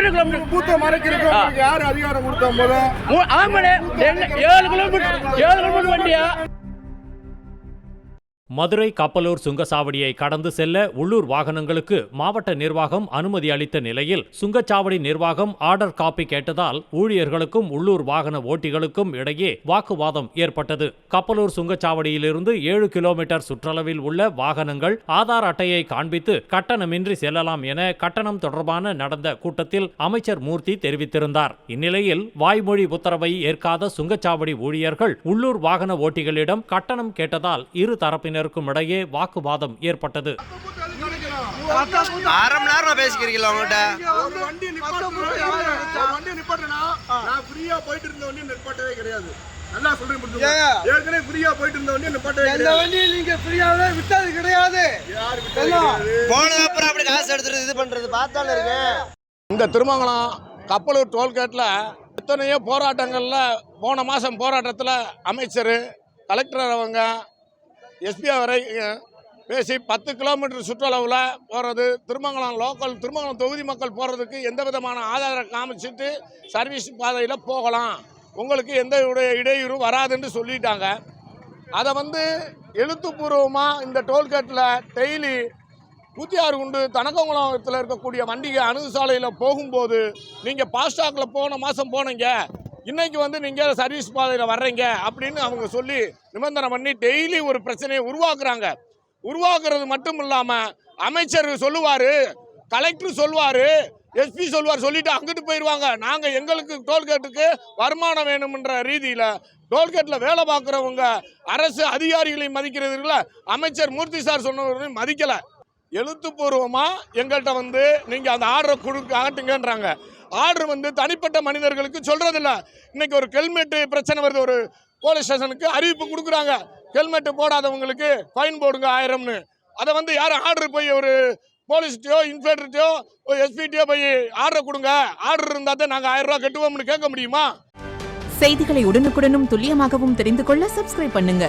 எத்தனை கிலோமீட்டர் பூத்த மறைக்கிறதுக்கு யார் அதிகாரம் கொடுத்தா போது மூ- ஆமாண்ணே. ஏழு கிலோமீட்டர் ஏழு கிலோமீட்டர் வண்டியா? மதுரை கப்பலூர் சுங்கச்சாவடியை கடந்து செல்ல உள்ளூர் வாகனங்களுக்கு மாவட்ட நிர்வாகம் அனுமதி அளித்த நிலையில் சுங்கச்சாவடி நிர்வாகம் ஆர்டர் காப்பி கேட்டதால் ஊழியர்களுக்கும் உள்ளூர் வாகன ஓட்டிகளுக்கும் இடையே வாக்குவாதம் ஏற்பட்டது. கப்பலூர் சுங்கச்சாவடியிலிருந்து ஏழு கிலோமீட்டர் சுற்றளவில் உள்ள வாகனங்கள் ஆதார் அட்டையை காண்பித்து கட்டணமின்றி செல்லலாம் என கட்டணம் தொடர்பான நடந்த கூட்டத்தில் அமைச்சர் மூர்த்தி தெரிவித்திருந்தார். இந்நிலையில் வாய்மொழி உத்தரவை ஏற்காத சுங்கச்சாவடி ஊழியர்கள் உள்ளூர் வாகன ஓட்டிகளிடம் கட்டணம் கேட்டதால் இரு தரப்பினர் தரப்பினருக்கும் இடையே வாக்குவாதம் ஏற்பட்டது. அரை மணி நேரம் பேசிக்கிறீங்களா உங்கள்கிட்ட கிடையாது நல்லா சொல்றேன் புரிஞ்சுக்கோ. ஏற்கனவே ஃப்ரீயா போயிட்டு இருந்த வண்டி நிப்பாட்டவே எந்த கிடையாது வண்டியை நீங்க ஃப்ரீயாவே விட்டது கிடையாது. யார் விட்டது கிடையாது. போன அப்புறம் அப்படி காசு எடுத்துட்டு இது பண்றது பார்த்தாலும் இருக்கு. இந்த திருமங்கலம் கப்பலூர் டோல்கேட்டில் எத்தனையோ போராட்டங்களில் போன மாதம் போராட்டத்தில் அமைச்சர் கலெக்டர் அவங்க எஸ்பிஐ வரை பேசி பத்து கிலோமீட்டர் சுற்றளவில் போகிறது திருமங்கலம் லோக்கல் திருமங்கலம் தொகுதி மக்கள் போகிறதுக்கு எந்த விதமான ஆதாரம் காமிச்சிட்டு சர்வீஸ் பாதையில் போகலாம். உங்களுக்கு எந்த இடையூறு வராதுன்னு சொல்லிட்டாங்க. அதை வந்து எழுத்துப்பூர்வமாக இந்த டோல்கேட்டில் டெய்லி குண்டு தனக்கங்குளத்தில் இருக்கக்கூடிய வண்டிகள் அணுகுசாலையில் போகும்போது நீங்கள் ஃபாஸ்டாகில் போன மாதம் போனீங்க. இன்னைக்கு வந்து நீங்கள் சர்வீஸ் பாதையில் வர்றீங்க அப்படின்னு அவங்க சொல்லி நிபந்தனை பண்ணி டெய்லி ஒரு பிரச்சனையை உருவாக்குறாங்க. உருவாக்குறது மட்டும் இல்லாமல் அமைச்சர் சொல்லுவார் கலெக்டர் சொல்லுவார் எஸ்பி சொல்லுவார் சொல்லிட்டு அங்கிட்டு போயிடுவாங்க நாங்கள் எங்களுக்கு டோல்கேட்டுக்கு வருமானம் வேணும்ன்ற ரீதியில் டோல்கேட்டில் வேலை பார்க்குறவங்க அரசு அதிகாரிகளை மதிக்கிறதுல அமைச்சர் மூர்த்தி சார் சொன்னவர்களையும் மதிக்கலை. எழுத்துப்பூர்வமாக எங்கள்கிட்ட வந்து நீங்கள் அந்த ஆர்டரை கொடுக்க ஆட்டுங்கன்றாங்க ஆர்டர் வந்து தனிப்பட்ட மனிதர்களுக்கு சொல்கிறதில்ல இன்னைக்கு ஒரு ஹெல்மெட்டு பிரச்சனை வருது. ஒரு போலீஸ் ஸ்டேஷனுக்கு அறிவிப்பு கொடுக்குறாங்க. ஹெல்மெட்டு போடாதவங்களுக்கு ஃபைன் போடுங்க ஆயிரம்னு. அதை வந்து யாரும் ஆர்டர் போய் ஒரு போலீஸ்கிட்டயோ இன்ஸ்பெக்டர்கிட்டயோ எஸ்பிட்டியோ போய் ஆர்டர் கொடுங்க. ஆர்டர் இருந்தால் தான் நாங்கள் ஆயிரம் ரூபா கட்டுவோம்னு கேட்க முடியுமா? செய்திகளை உடனுக்குடனும் துல்லியமாகவும் தெரிந்து கொள்ள சப்ஸ்கிரைப் பண்ணுங்க.